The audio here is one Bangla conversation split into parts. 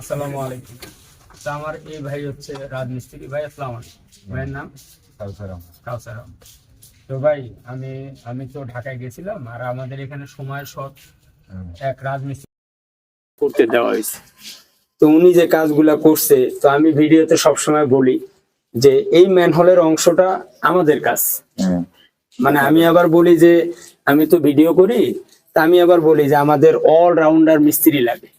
আসসালামু আলাইকুম। তো আমার এই ভাই হচ্ছে রাজমিস্ত্রি। ভাই আসসালাম ভাইয়ের নাম? কাউসার তো ভাই আমি আমি তো ঢাকায় গেছিলাম আর আমাদের এখানে সময় শট এক রাজমিস্ত্রি করতে দেওয়া হয়েছে। তো উনি যে কাজগুলা করছে তো আমি ভিডিওতে সবসময় বলি যে এই ম্যানহোলের অংশটা আমাদের কাজ। মানে আমি আবার বলি যে আমি তো ভিডিও করি তা আমি আবার বলি যে আমাদের অলরাউন্ডার মিস্ত্রি লাগে।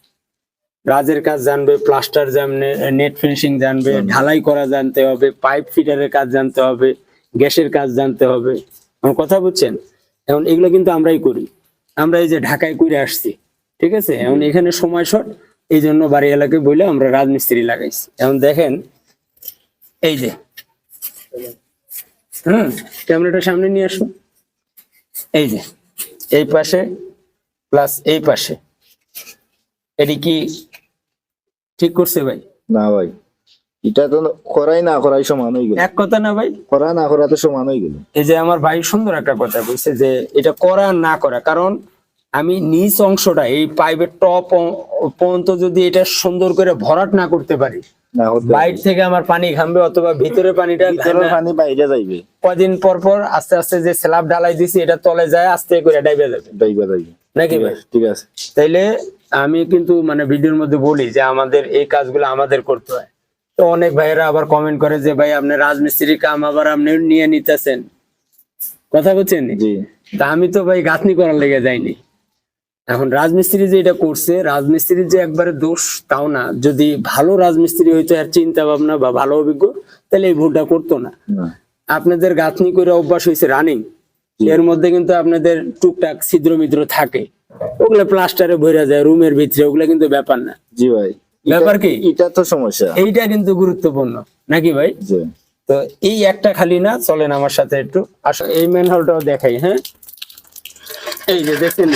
রাজের কাজ জানবে প্লাস্টার জানবে নেট ফিনিশিং জানবে ঢালাই করা জানতে হবে পাইপ ফিটারের কাজ জানতে হবে গ্যাসের কাজ জানতে হবে। আমার কথা বুঝছেন? এখন এগুলো কিন্তু আমরাই করি। আমরা এই যে ঢাকায় করে আসছি ঠিক আছে? এখন এখানে সময় শর্ট এই জন্য বাড়ি এলাকায় বলে আমরা রাজমিস্ত্রি লাগাইছি। এখন দেখেন এই যে। হুম ক্যামেরাটা সামনে নিয়ে আসো এই যে এই পাশে প্লাস এই পাশে। এটি কি ঠিক করছে ভাই? না ভাই এটা তো করাই না করাই সমান হয়ে গেল। এক কথা না ভাই? করা না করা তো সমান হয়ে গেল। এই যে আমার ভাই সুন্দর একটা কথা বলছে যে এটা করা না করা কারণ আমি নিচ অংশটা এই পাইপের টপ পর্যন্ত যদি এটা সুন্দর করে ভরাট না করতে পারি বাইর থেকে আমার পানি ঘামবে অথবা ভিতরে পানিটা পানি বাইরে যাইবে। কদিন পর পর আস্তে আস্তে যে স্ল্যাব ঢালাই দিছি এটা তলে যায় আস্তে করে ডাইবে যাবে। যাইবে যাইবে নাকি ভাই? ঠিক আছে। তাইলে আমি কিন্তু মানে ভিডিওর মধ্যে বলি যে আমাদের এই কাজগুলো আমাদের করতে হয়। তো অনেক ভাইয়েরা আবার কমেন্ট করে যে ভাই আপনি রাজমিস্ত্রি কাম আবার আপনি নিয়ে নিতেছেন। কথা বলছেন? তা আমি তো ভাই গাঁথনি করার লেগে যাইনি। এখন রাজমিস্ত্রি যে এটা করছে রাজমিস্ত্রির যে একবারে দোষ তাও না। যদি ভালো রাজমিস্ত্রি হইতো আর চিন্তা ভাবনা বা ভালো অভিজ্ঞ তাহলে এই ভুলটা করতো না। না। আপনাদের গাঁথনি করে অভ্যাস হয়েছে রানিং এর মধ্যে কিন্তু আপনাদের টুকটাক ছিদ্র মিদ্র থাকে। ওগুলো প্লাস্টারে ভরে যায় রুমের ভিতরে ওগুলো কিন্তু ব্যাপার না। জি ভাই। ব্যাপার কি? এটা তো সমস্যা। এইটা কিন্তু গুরুত্বপূর্ণ নাকি ভাই? তো এই একটা খালি না চলেন আমার সাথে একটু। আসো এই মেন হলটাও দেখাই হ্যাঁ? এই যে দেখছেন?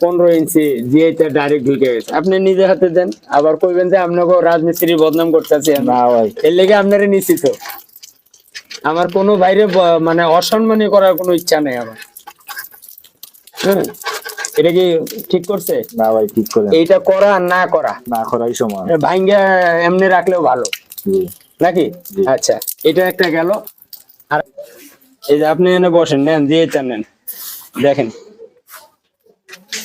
পনেরো ইঞ্চি জিএইটা ডাইরেক্ট ঢুকে গেছে আপনি নিজে হাতে দেন আবার কইবেন যে আপনাকে রাজমিস্ত্রি বদনাম করতেছি। না ভাই। এর লেগে আপনারা নিশ্চিত আমার কোনো বাইরে মানে অসম্মানী করার কোনো ইচ্ছা নেই আমার। এটা কি ঠিক করছে? না ভাই ঠিক করে এইটা করা আর না করা? না করাই সমান ভাঙ্গা এমনি রাখলেও ভালো। নাকি? আচ্ছা এটা একটা গেল। আর এই যে আপনি এনে বসেন নেন দিয়ে এটা নেন। দেখেন।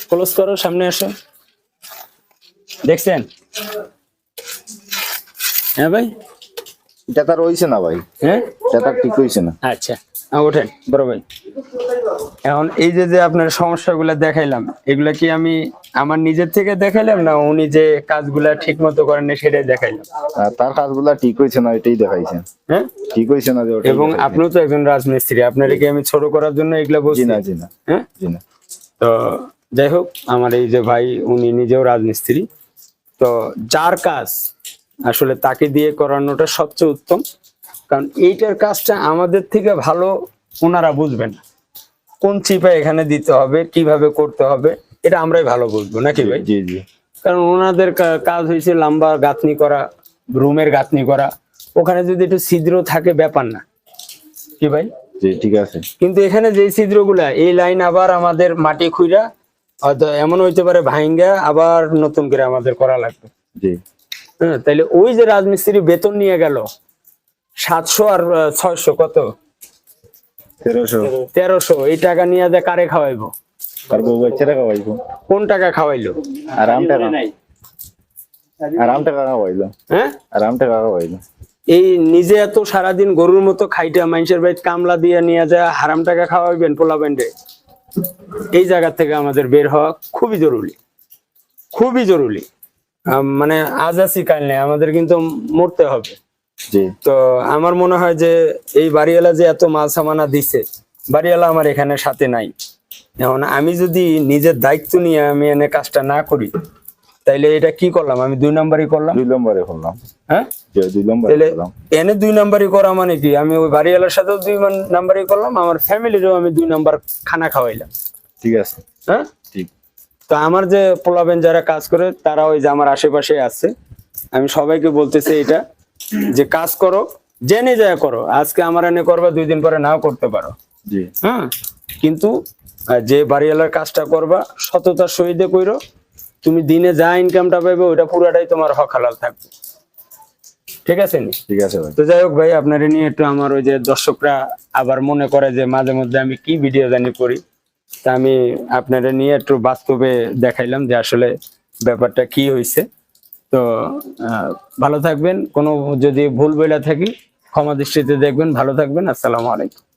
ক্লোজ করো সামনে আসো দেখছেন? হ্যাঁ ভাই? এটা তার হইছে না ভাই? হ্যাঁ? ঠিক হইছে না। আচ্ছা ওঠেন। বড় ভাই। এখন এই যে যে আপনার সমস্যাগুলো দেখাইলাম এগুলা কি আমি আমার নিজের থেকে দেখাইলাম না উনি যে কাজগুলা ঠিক মতো করেন না সেটাই দেখাইলাম? আর তার কাজগুলা ঠিক হইছে না এটাই দেখাইছেন হ্যাঁ? ঠিক হইছে না এবং আপনিও তো একজন রাজমিস্ত্রি আপনার কি আমি ছোট করার জন্য এগুলা বলছি? না জি না। হ্যাঁ? জি না। তো যাই হোক আমার এই যে ভাই উনি নিজেও রাজমিস্ত্রি। তো যার কাজ আসলে তাকে দিয়ে করানোটা সবচেয়ে উত্তম। কারণ এইটার কাজটা আমাদের থেকে ভালো ওনারা বুঝবেন কোন চিপা এখানে দিতে হবে কীভাবে করতে হবে এটা আমরাই ভালো বুঝব নাকি ভাই? জি জি। কারণ ওনাদের কাজ হয়েছে লম্বা গাঁথনি করা রুমের গাঁথনি করা। ওখানে যদি একটু ছিদ্র থাকে ব্যাপার না। কি ভাই? জি ঠিক আছে। কিন্তু এখানে যে ছিদ্রগুলা এই লাইন আবার আমাদের মাটি খুইরা হয়তো এমন হইতে পারে ভাইঙ্গা আবার নতুন করে আমাদের করা লাগবে। জি। হ্যাঁ তাইলে ওই যে রাজমিস্ত্রি বেতন নিয়ে গেল সাতশো আর ছয়শো কত? তেরোশো। এই টাকা নিয়ে যে কারে খাওয়াইবো? খাওয়াইবো। কোন টাকা খাওয়াইলো? আরাম টাকা। আরাম টাকা খাওয়াইলো। হ্যাঁ? আরাম টাকা খাওয়াইলো। এই নিজে এত সারাদিন গরুর মতো খাইটা মানুষের বাড়ি কামলা দিয়ে নিয়ে যায় হারাম টাকা খাওয়াইবেন পোলা ব্যান্ডে এই জায়গা থেকে আমাদের বের হওয়া খুবই জরুরি। খুবই জরুরি। মানে আজ আছি কাল নেই আমাদের কিন্তু মরতে হবে। জি। তো আমার মনে হয় যে এই বাড়িওয়ালা যে এত মাল সামানা দিছে বাড়িওয়ালা আমার এখানে সাথে নাই। এখন আমি যদি নিজের দায়িত্ব নিয়ে আমি এনে কাজটা না করি তাইলে এটা কি করলাম? আমি দুই নাম্বারই করলাম? দুই নম্বরে করলাম। হ্যাঁ? দুই করলাম। এনে দুই নাম্বারই করা মানে কি? আমি ওই বাড়িওয়ালার সাথেও দুই নাম্বারই করলাম আমার ফ্যামিলিরও আমি দুই নাম্বার খানা খাওয়াইলাম। ঠিক আছে। হ্যাঁ? তো আমার যে পোলাবেন যারা কাজ করে তারা ওই যে আমার আশেপাশে আছে। আমি সবাইকে বলতেছি এটা যে কাজ করো জেনে যায় করো। আজকে আমার এনে করবা দুই দিন পরে নাও করতে পারো। হ্যাঁ? কিন্তু যে বাড়িওয়ালার কাজটা করবা সততার সহিতে কইরো তুমি দিনে যা ইনকামটা পাবে ওইটা পুরাটাই তোমার হক হালাল থাকবে। ঠিক আছে নি? ঠিক আছে ভাই। তো যাই হোক ভাই আপনার নিয়ে একটু আমার ওই যে দর্শকরা আবার মনে করে যে মাঝে মধ্যে আমি কি ভিডিও জানি করি। তা আমি আপনারা নিয়ে একটু বাস্তবে দেখাইলাম যে আসলে ব্যাপারটা কি হয়েছে তো ভালো থাকবেন, কোনো যদি ভুল বইলা থাকি ক্ষমা দৃষ্টিতে দেখবেন, ভালো থাকবেন, আসসালামু আলাইকুম।